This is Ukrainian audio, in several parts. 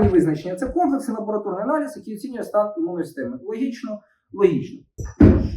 загальні визначення. Це комплексний лабораторний аналіз, який оцінює стан імунної системи. Логічно, логічно.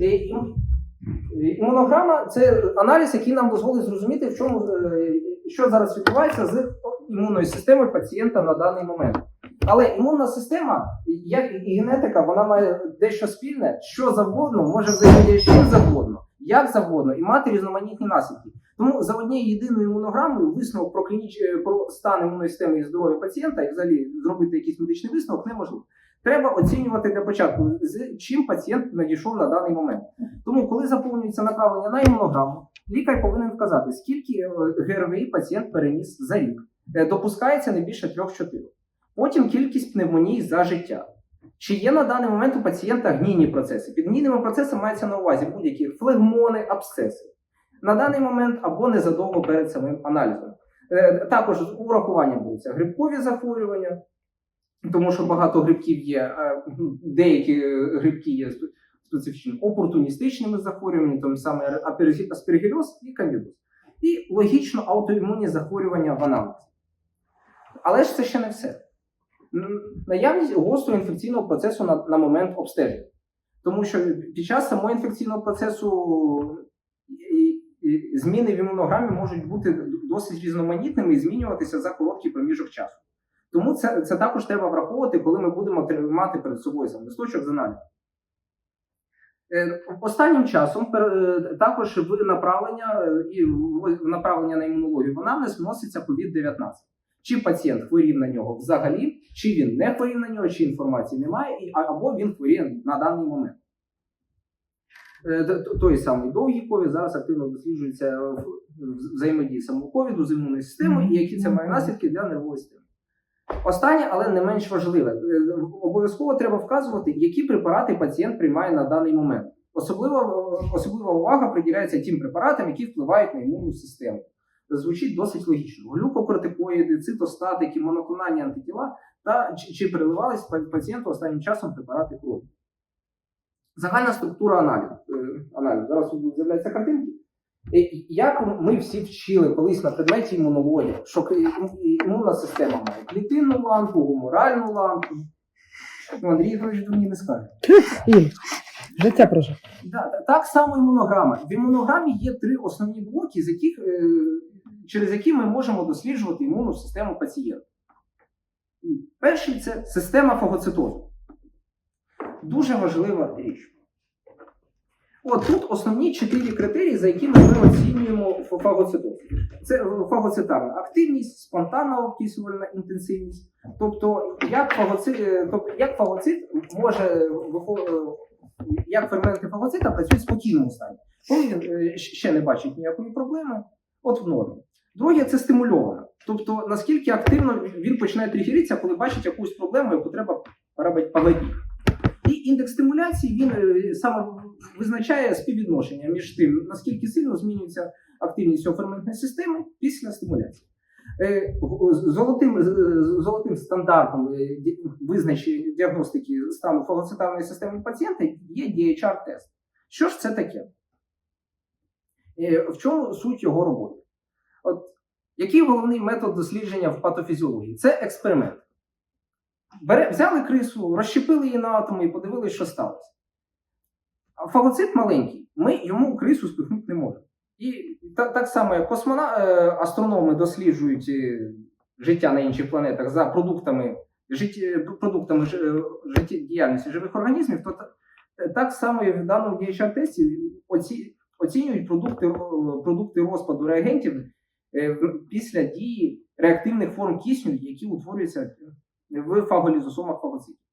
Е, е, Імунограма це аналіз, який нам дозволить зрозуміти, в чому е, що зараз відбувається з імунною системою пацієнта на даний момент. Але імунна система, як і генетика, вона має дещо спільне, що завгодно, може взаємодіяти чим завгодно, як завгодно, і мати різноманітні наслідки. Тому за однією єдиною імунограмою висновок про клініч... е, про стан імунної системи і здоров'я пацієнта, і взагалі зробити якийсь медичний висновок неможливо. Треба оцінювати для початку, з чим пацієнт надійшов на даний момент. Тому, коли заповнюється направлення на імунограму, лікар повинен вказати, скільки е, ГРВІ пацієнт переніс за рік. Е, Допускається не більше 3-4. Потім кількість пневмоній за життя. Чи є на даний момент у пацієнта гнійні процеси? Під гнійними процесами мається на увазі будь-які флегмони, абсцеси. На даний момент або незадовго перед самим аналізом. Е, Також з урахуванням будуться грибкові захворювання, тому що багато грибків є, е, деякі е, грибки є спе- специфічними опортуністичними захворюваннями, тому саме апергі- і кандидоз. І логічно аутоімунні захворювання в анамнезі. Але ж це ще не все. Наявність гострого інфекційного процесу на, на момент обстеження. Тому що під час самого інфекційного процесу зміни в імунограмі можуть бути досить різноманітними і змінюватися за короткий проміжок часу. Тому це, це також треба враховувати, коли ми будемо тримати перед собою сам листочок з аналізу. Е, Останнім часом е, також в направлення е, і направлення на імунологію в анамнез вноситься COVID-19. Чи пацієнт хворів на нього взагалі, чи він не хворів на нього, чи інформації немає, або він хворіє на даний момент. Е, Той самий довгий ковід зараз активно досліджується взаємодії самого ковіду з імунною системою, і які це має наслідки для нервової системи. Останнє, але не менш важливе, Е, обов'язково треба вказувати, які препарати пацієнт приймає на даний момент. Особливо, особлива увага приділяється тим препаратам, які впливають на імунну систему. Звучить досить логічно. Глюкокортикоїди, цитостатики, моноклональні антитіла та чи переливались пацієнту останнім часом препарати крові. Загальна структура аналізу. Е, аналізу. Зараз тут з'являтися картинки. Як ми всі вчили колись на предметі імунології, що імунна система має клітинну ланку, гуморальну ланку. Ну, Андрій Ігорович мені не скаже. Життя прожив. Да, так само імунограма. В імунограмі є три основні блоки, з яких, е, через які ми можемо досліджувати імунну систему пацієнта. Перший це система фагоцитозу. Дуже важлива річ. От тут основні чотири критерії, за якими ми оцінюємо фагоцитоз. Це е, фагоцитарна активність, спонтанна обтісувальна інтенсивність. Тобто, як фагоцит, е, тобто, як фагоцит може е, як ферменти фагоцита працюють в спокійному стані. Коли він ще не бачить ніякої проблеми, от в нормі. Друге, це стимульовано. Тобто, наскільки активно він починає тригеритися, коли бачить якусь проблему, яку треба робити погоді. Індекс стимуляції він е, саме визначає співвідношення між тим, наскільки сильно змінюється активність цього ферментної системи після стимуляції. Е, з- Золотим, золотим стандартом е, визначення діагностики стану фагоцитарної системи пацієнта є DHR-тест. Що ж це таке? Е, В чому суть його роботи? От, який головний метод дослідження в патофізіології? Це експеримент. Бере, взяли крису, розщепили її на атоми і подивилися, що сталося. А фагоцит маленький, ми йому крису спихнути не можемо. І так, так само, як космона, е, астрономи досліджують е, життя на інших планетах за продуктами, житті, продуктами е, життєдіяльності живих організмів, то так само і в даному DHR-тесті оці, оцінюють продукти, продукти розпаду реагентів після дії реактивних форм кисню, які утворюються в фаголізосомах фагоцитів.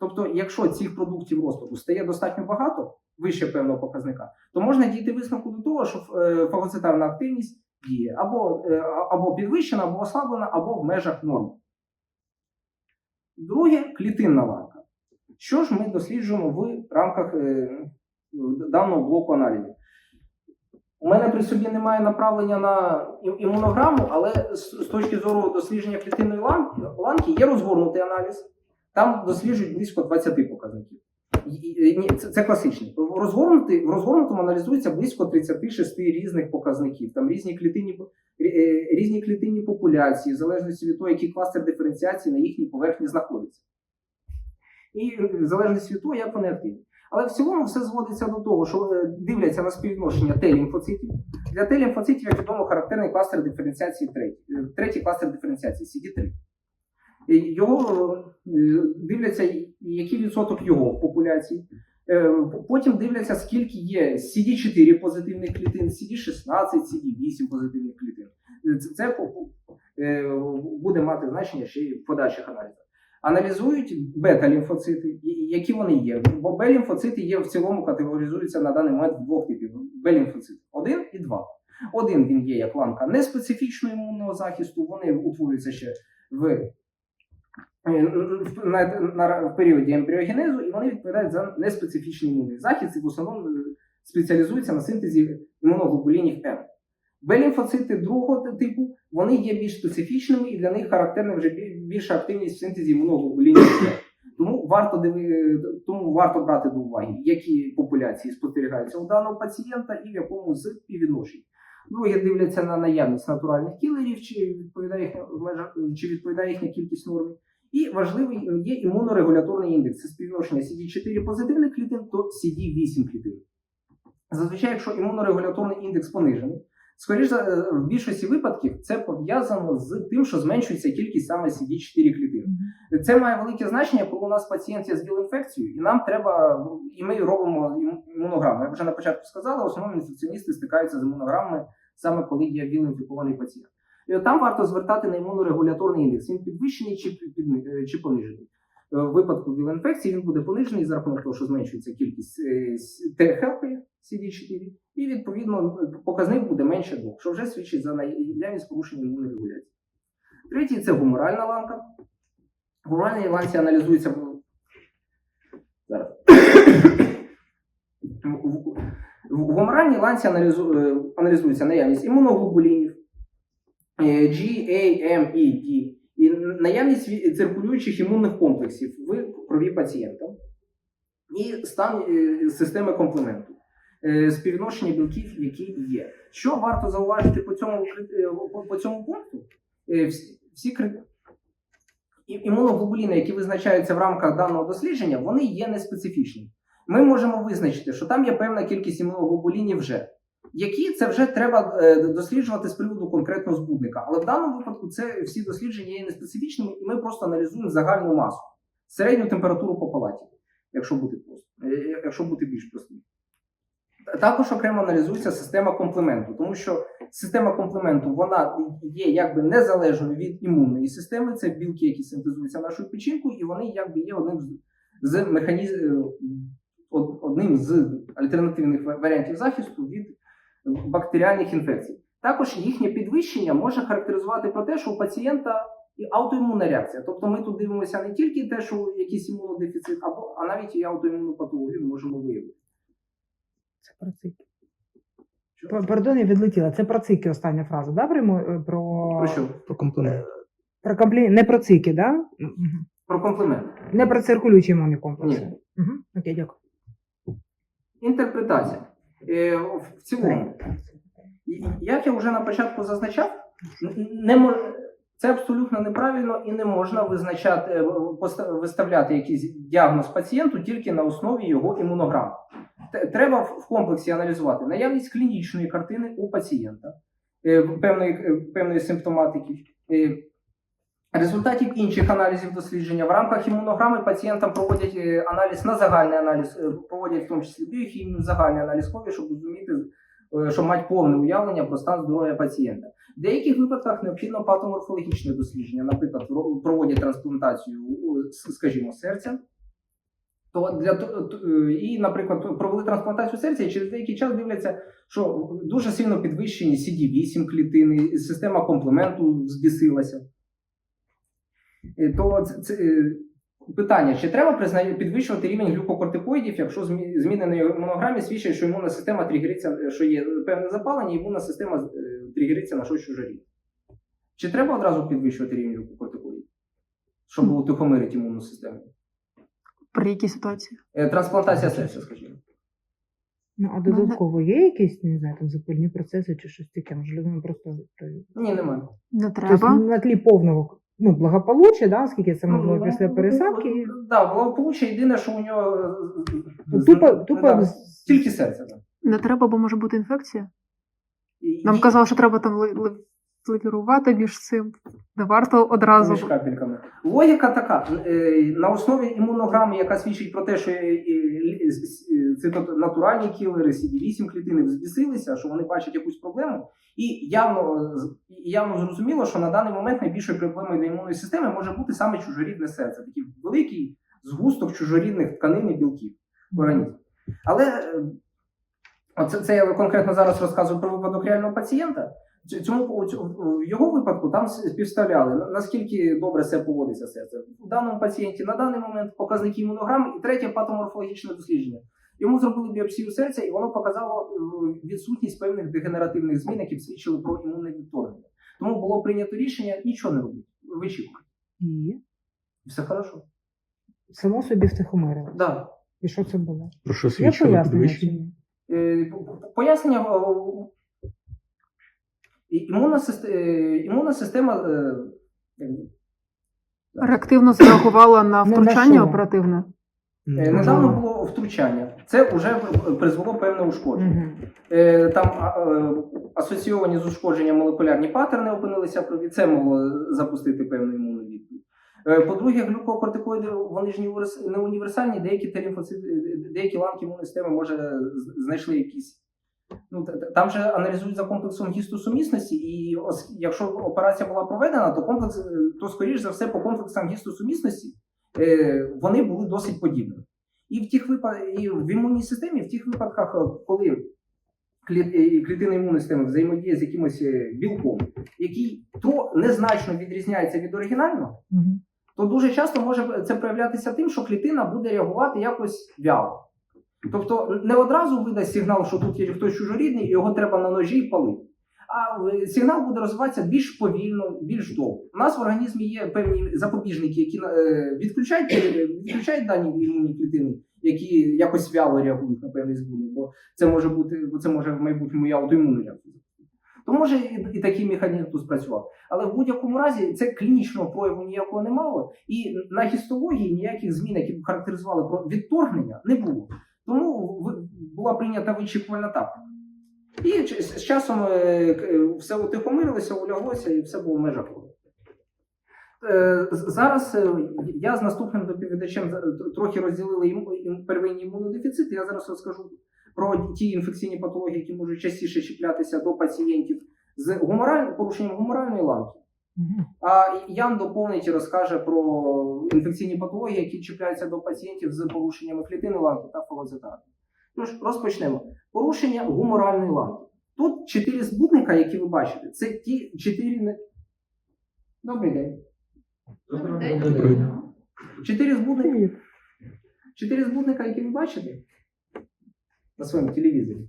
Тобто, якщо цих продуктів розпаду стає достатньо багато, вище певного показника, то можна дійти висновку до того, що е, фагоцитарна активність діє або, е, або підвищена, або ослаблена, або в межах норми. Друге клітинна ланка. Що ж ми досліджуємо в рамках е, даного блоку аналізів? У мене при собі немає направлення на ім- імунограму, але з, точки зору дослідження клітинної ланки, є розгорнутий аналіз. Там досліджують близько 20 показників. Це, класичний. В, розгорнутому аналізується близько 36 різних показників. Там різні клітинні, е, різні клітинні популяції, в залежності від того, який кластер диференціації на їхній поверхні знаходиться. І е, в залежності від того, як вони активні. Але в цілому все зводиться до того, що е, дивляться на співвідношення Т-лімфоцитів. Для Т-лімфоцитів, як відомо, характерний кластер диференціації третій. Е, Третій кластер диференціації CD3. Е, Його е, дивляться, який відсоток його в популяції. Потім дивляться, скільки є CD4 позитивних клітин, CD16, CD8 позитивних клітин. Це, буде мати значення ще й в подальших аналізах. Аналізують бета-лімфоцити, які вони є. Бо Б-лімфоцити є в цілому категоризуються на даний момент в двох типів: Б-лімфоцити один і два. Один він є як ланка неспецифічного імунного захисту, вони утворюються ще в, е, в- на, на, в періоді ембріогенезу, і вони відповідають за неспецифічний імунний захист і в основному е, спеціалізуються на синтезі імуноглобулінів М. Б-лімфоцити другого типу вони є більш специфічними і для них характерна вже більша активність в синтезі імуноглобулінів Т. Тому варто тому варто брати до уваги, які популяції спостерігаються у даного пацієнта і в якому з співвідношень. Друге, дивляться на наявність натуральних кілерів, чи відповідає їхня чи відповідає їхня кількість норми. І важливий є імунорегуляторний індекс. Це співвідношення CD4 позитивних клітин до CD8 клітин. Зазвичай, якщо імунорегуляторний індекс понижений, скоріш за е, в більшості випадків це пов'язано з тим, що зменшується кількість саме CD4 клітин. Це має велике значення, коли у нас пацієнт є з ВІЛ-інфекцією, і нам треба, і ми робимо імунограму. Як вже на початку сказала, в основному інфекціоністи стикаються з імунограмами саме коли є ВІЛ-інфікований пацієнт. І от там варто звертати на імунорегуляторний індекс. Він підвищений чи, під- е, чи понижений. Е, В випадку ВІЛ-інфекції він буде понижений за рахунок того, що зменшується кількість Т-хелпи CD4, і відповідно показник буде менше двох, що вже свідчить за наявність порушення імунної регуляції. Третій це гуморальна ланка. В гуморальній ланці аналізується. в- В гуморальній ланці аналізу, е, аналізується наявність імуноглобулінів е, G, A, M, E, D і наявність циркулюючих імунних комплексів в крові пацієнта і стан е, системи комплементу, е, співвідношення білків, які є. Що варто зауважити по цьому, е, по- цьому пункту? Е, Всі, імуноглобуліни, які визначаються в рамках даного дослідження, вони є неспецифічними. Ми можемо визначити, що там є певна кількість імуноглобулінів вже. Які це вже треба е, досліджувати з приводу конкретного збудника. Але в даному випадку це всі дослідження є неспецифічними, і ми просто аналізуємо загальну масу, середню температуру по палаті, якщо бути е, якщо бути більш простим. Та- Також окремо аналізується система комплементу, тому що система комплементу вона є якби незалежною від імунної системи. Це білки, які синтезуються нашою печінкою, і вони якби є одним з, з механізм, одним з альтернативних варіантів захисту від бактеріальних інфекцій. Також їхнє підвищення може характеризувати про те, що у пацієнта аутоімунна реакція. Тобто ми тут дивимося не тільки те, що якийсь імунодефіцит, або а навіть і аутоімунну патологію можемо виявити. Це про цики. Пардон, я відлетіла. Це про цики остання фраза, да? Про, про... Про що? Про комплемент. Про комплі... Не про цики, да? Про комплемент. Не про циркулюючі імунні комплекси. Ні. Угу. Окей, дякую. Інтерпретація. Е, в- в цілому. Як я вже на початку зазначав, не мож... це абсолютно неправильно і не можна визначати, е, виставляти якийсь діагноз пацієнту тільки на основі його імунограми. Треба в комплексі аналізувати наявність клінічної картини у пацієнта, е, певної, е, певної симптоматики. е, Результатів інших аналізів дослідження в рамках імунограми пацієнтам проводять аналіз на загальний аналіз, проводять в тому числі біохімію, загальний аналіз крові, щоб розуміти, щоб мати повне уявлення про стан здоров'я пацієнта. В деяких випадках необхідно патоморфологічне дослідження, наприклад, проводять трансплантацію, скажімо, серця. То для і, наприклад, провели трансплантацію серця, і через деякий час дивляться, що дуже сильно підвищені CD8 клітини, система комплементу збісилася. Е, То це, це е, питання: чи треба підвищувати рівень глюкокортикоїдів, якщо змі- зміни на імунограмі свідчать, що імунна система тригериться, що є певне запалення, імунна система е, тригериться на щось чужорідне? Чи треба одразу підвищувати рівень глюкокортикоїдів, щоб утихомирити імунну систему? При якій ситуації? Е, Трансплантація серця, скажімо. Ну, а додатково є якісь, не знаю, там запальні процеси чи щось таке? Можливо, ми просто Ні, немає. Не Тобто треба. на тлі повного ну, благополуччя, да, скільки це можливо Ну, після пересадки. Так, благополуччя єдине, що у нього е, Ну, Тупо, з- тупо да, з- тільки серце. так. Не треба, бо може бути інфекція. І- Нам і- казали, що треба там ли- ли- лавірувати між цим. Не варто одразу. між капельками. Логіка така: е, на основі імунограми, яка свідчить про те, що е, це натуральні кілери, CD8 клітини взбісилися, що вони бачать якусь проблему, і явно, явно зрозуміло, що на даний момент найбільшою проблемою для імунної системи може бути саме чужорідне серце, такий великий згусток чужорідних тканин і білків в організмі. Але е, оце це я конкретно зараз розказую про випадок реального пацієнта. Цьому в його випадку там співставляли наскільки добре себе поводиться серце. У даному пацієнті на даний момент показники імунограми і третє патоморфологічне дослідження. Йому зробили біопсію серця, і воно показало е, відсутність певних дегенеративних змін, які свідчили про імунне відторгнення. Тому було прийнято рішення нічого не робити. Вичікувати. І все хорошо. само собі втихомирило. Да. І що це було? Про що Є свідчило пояснення підвищення? І- імунна, система, імунна система е, як Реактивно зреагувала на на втручання оперативне. е, недавно було втручання. Це вже призвело певне ушкодження. Е, Там е, асоційовані з ушкодженням молекулярні патерни опинилися. Це могло запустити певну імунну відповідь. Е, По-друге, глюкокортикоїди вони ж не універсальні, е, деякі ланки імунної системи може знайшли якісь. Ну, та- та- там же аналізують за комплексом гістосумісності, і якщо операція була проведена, то комплекс, е, то скоріш за все по комплексам гістосумісності е, вони були досить подібними. І в тих випад... і в імунній системі, в тих випадках, е, коли клітина імунної системи взаємодіє з якимось білком, який то незначно відрізняється від оригінального, Мгм. то дуже часто може це проявлятися тим, що клітина буде реагувати якось вяло. Тобто не одразу видасть сигнал, що тут є хтось чужорідний, і його треба на ножі палити. А е, сигнал буде розвиватися більш повільно, більш довго. У нас в організмі є певні запобіжники, які е, відключають, е, відключають дані імунні клітини, які якось вяло реагують на певний збудник, бо це може бути, бо це може в майбутньому і аутоімунну реакцію. То може і, і такий механізм тут спрацював. Але в будь-якому разі це клінічного прояву ніякого не мало, і на гістології ніяких змін, які б характеризували про відторгнення, не було. Тому була прийнята вичікувальна тактика. І з часом е, е, все утихомирилося, уляглося, і все було в межах. Е, Зараз я з наступним доповідачем трохи розділили первинні імунодефіцит. Я зараз розкажу про ті інфекційні патології, які можуть частіше чіплятися до пацієнтів з гумораль... порушенням гуморальної ланки. А Ян доповнить і розкаже про інфекційні патології, які чіпляються до пацієнтів з порушеннями клітини ланки та фагоцитарії. Тож розпочнемо. Порушення гуморальної ланки. Тут чотири збудника, які ви бачите, це ті чотири. не- Добрий день. Добрий день. Чотири збудника, чотири збудника, які ви бачите на своєму телевізорі,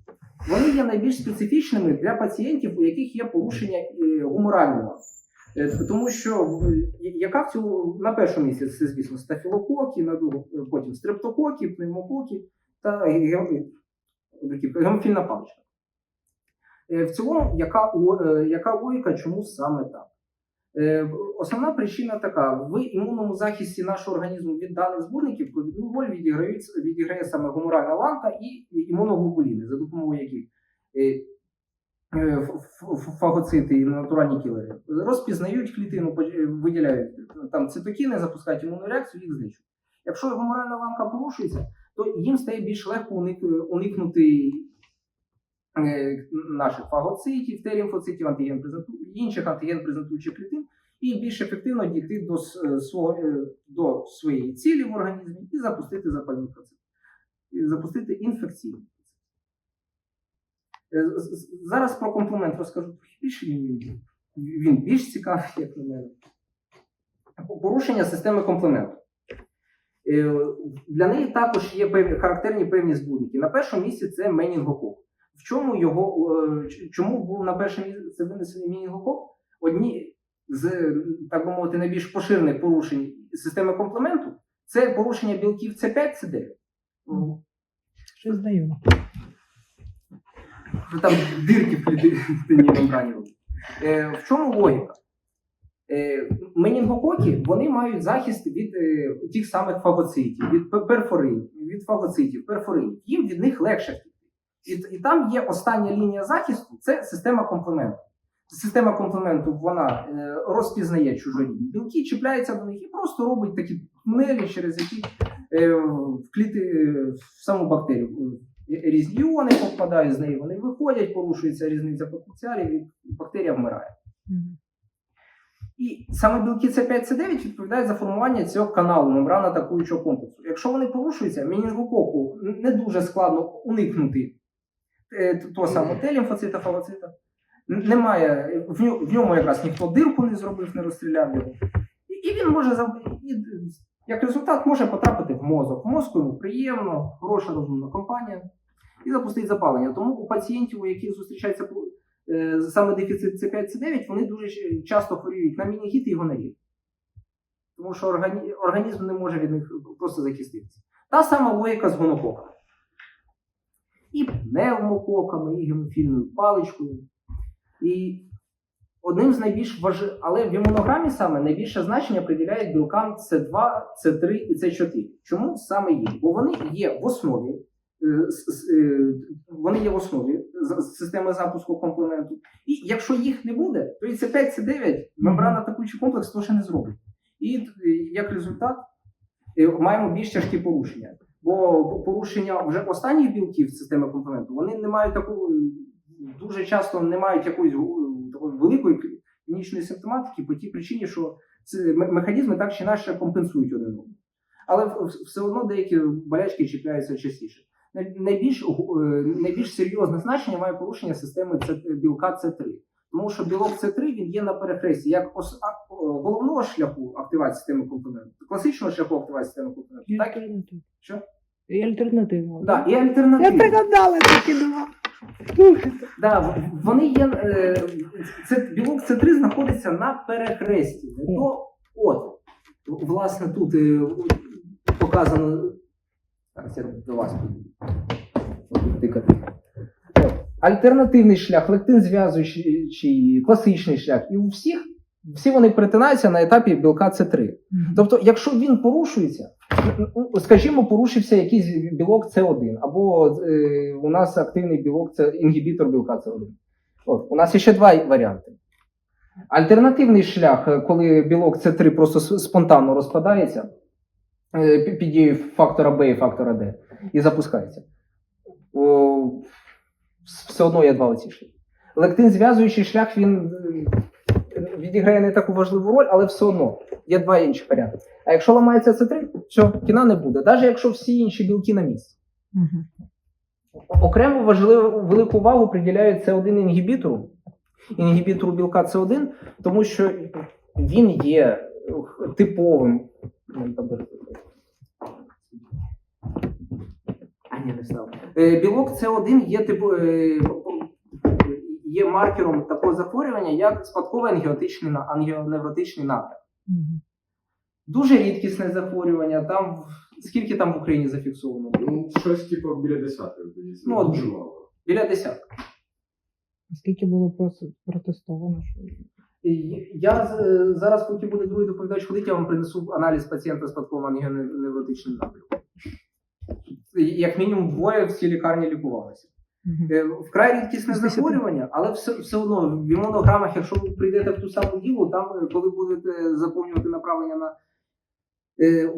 вони є найбільш специфічними для пацієнтів, у яких є порушення е, гуморальної ланки. Е, Тому що яка в цьому на першому місці це, звісно, стафілококи, на другому е, потім стрептококи, пневмококи та гемофільна паличка. Е, В цілому, яка, е, яка логіка, чому саме так? Е, Основна причина така: в імунному захисті нашого організму від даних збудників провідну роль відіграє саме гуморальна ланка і імуноглобуліни, за допомогою яких е, е, фагоцити і натуральні кілери розпізнають клітину, е, виділяють там цитокіни, запускають імунну реакцію, їх знищують. Якщо гуморальна ланка порушується, то їм стає більш легко уникнути е, наших фагоцитів, Т-лімфоцитів, антиген інших антиген презентуючих клітин, і більш ефективно дійти до, е, свого, е, до своєї цілі в організмі і запустити запальний процес, і запустити інфекційний процес. Е, з- з- Зараз про комплемент розкажу трохи більше. Він, більш цікавий, як на мене. Порушення системи комплементу. Е, Для неї також є певні характерні певні збудники. На першому місці це менінгокок. В чому його е, чому був на перше місце винесений менінгокок? Одні з так би мовити найбільш поширених порушень системи комплементу Це порушення білків С5, С9. Щось знайомо. Що там дирки в клітинній мембрані робить. Е, в чому логіка? Е, менінгококи вони мають захист від е, тих самих фагоцитів, від пе- перфоринів, від фагоцитів, перфоринів. Їм від них легше втекти. І, і там є остання лінія захисту це система комплементу. Система комплементу вона е, розпізнає чужорідні білки, чіпляється до них і просто робить такі тунелі, через які е, в е, саму бактерію різні іони попадають з неї, вони виходять, порушується різниця потенціалів, і бактерія вмирає. І саме білки С5-С9 відповідають за формування цього каналу мембрана атакуючого комплексу. Якщо вони порушуються, мінінгококу не дуже складно уникнути е, того самого Т-лімфоцита, фагоцита. Немає, в ньому, якраз ніхто дирку не зробив, не розстріляв його. І, він може і, як результат може потрапити в мозок. В мозку йому приємно, хороша розумна компанія і запустить запалення. Тому у пацієнтів, у яких зустрічається е, саме дефіцит С5, С9, вони дуже часто хворіють на мінігіт і гонорів. Тому що органі- організм не може від них просто захиститися. Та сама логіка з гонококами. І пневмококами, і гемофільною паличкою. І одним з найбільш важливих, але в імунограмі саме найбільше значення приділяють білкам С2, С3 і С4. Чому саме їм? Бо вони є в основі, вони є в основі системи запуску комплементу. І якщо їх не буде, то і С5, С9 мембрана атакуючий комплекс теж не зробить. І е, як результат е, маємо більш тяжкі порушення. Бо порушення вже останніх білків системи комплементу, вони не мають таку дуже часто не мають якоїсь е, такої великої клінічної симптоматики по тій причині, що ці ме- механізми так чи інакше компенсують один одного. Але все одно деякі болячки чіпляються частіше. Най- Найбільш, е, найбільш серйозне значення має порушення системи білка С3. Тому що білок С3 він є на перехресті як ос- а- головного шляху активації системи комплементу, класичного шляху активації системи комплементу, І так. Що? І альтернатива. да, і Я альтернативно. пригадала такі два. Да, вони є. Це білок С3 знаходиться на перехресті. То, от, власне, тут е, показано. Зараз я до вас піду. Тикати. Альтернативний шлях, лектин зв'язуючий, класичний шлях. І у всіх всі вони перетинаються на етапі білка С3. Мгм. Тобто, якщо він порушується, скажімо, порушився якийсь білок С1, або е, у нас активний білок це інгібітор білка С1. От, у нас є ще два варіанти. Альтернативний шлях, коли білок С3 просто спонтанно розпадається під дією фактора Б і фактора Д і запускається. О, все одно є два оці шляхи. Лектин зв'язуючий шлях він е, відіграє не таку важливу роль, але все одно є два інших варіанти. А якщо ламається С3, все, кіна не буде, навіть якщо всі інші білки на місці. Мгм. Окремо важливу велику увагу приділяють С1 інгібітору, інгібітору білка С1, тому що він є е, типовим. А, ні, не став. Е, Білок С1 є типу. е, Є маркером такого захворювання, як спадковий ангіотичний на- ангіоневротичний напрям. Дуже рідкісне захворювання. Там скільки там в Україні зафіксовано? Ну, щось типу біля здається. Ну, от- Біля десятка. А Скільки було протестовано? Я зараз, поки буде другий доповідач ходить, я вам принесу аналіз пацієнта з спадковим ангіоневротичним напрямком. Як мінімум двоє в цій лікарні лікувалися. Е, Вкрай рідкісне захворювання, але все, все одно в імунограмах, якщо ви прийдете в ту саму ділу, там, е, коли будете заповнювати направлення на е,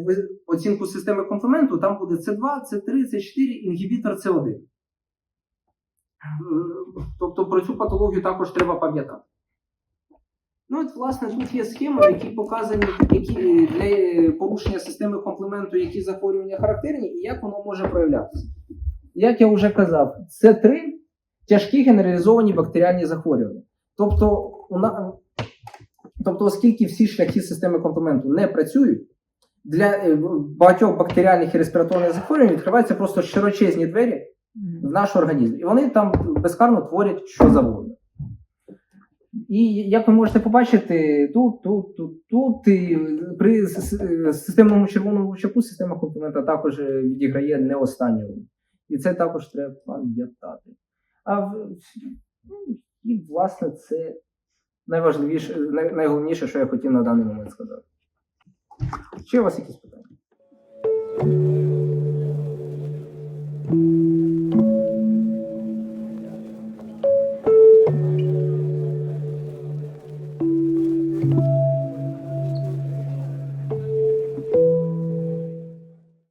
оцінку системи комплементу, там буде С2, С3, С4, інгібітор С1. Е, Тобто про цю патологію також треба пам'ятати. Ну, от, власне, тут є схеми, які показані які, для е, порушення системи комплементу, які захворювання характерні, і як воно може проявлятися. Як я вже казав, це три тяжкі генералізовані бактеріальні захворювання. Тобто, у на... тобто, оскільки всі шляхи системи комплементу не працюють, для е, багатьох бактеріальних і респіраторних захворювань відкриваються просто широчезні двері в наш організм. І вони там безкарно творять що завгодно. І як ви можете побачити, тут, тут, тут, тут і при системному червоному вовчаку система комплемента також е, відіграє не останню роль. І це також треба пам'ятати. А ну, і, власне, це найважливіше, найголовніше, що я хотів на даний момент сказати. Чи у вас якісь питання?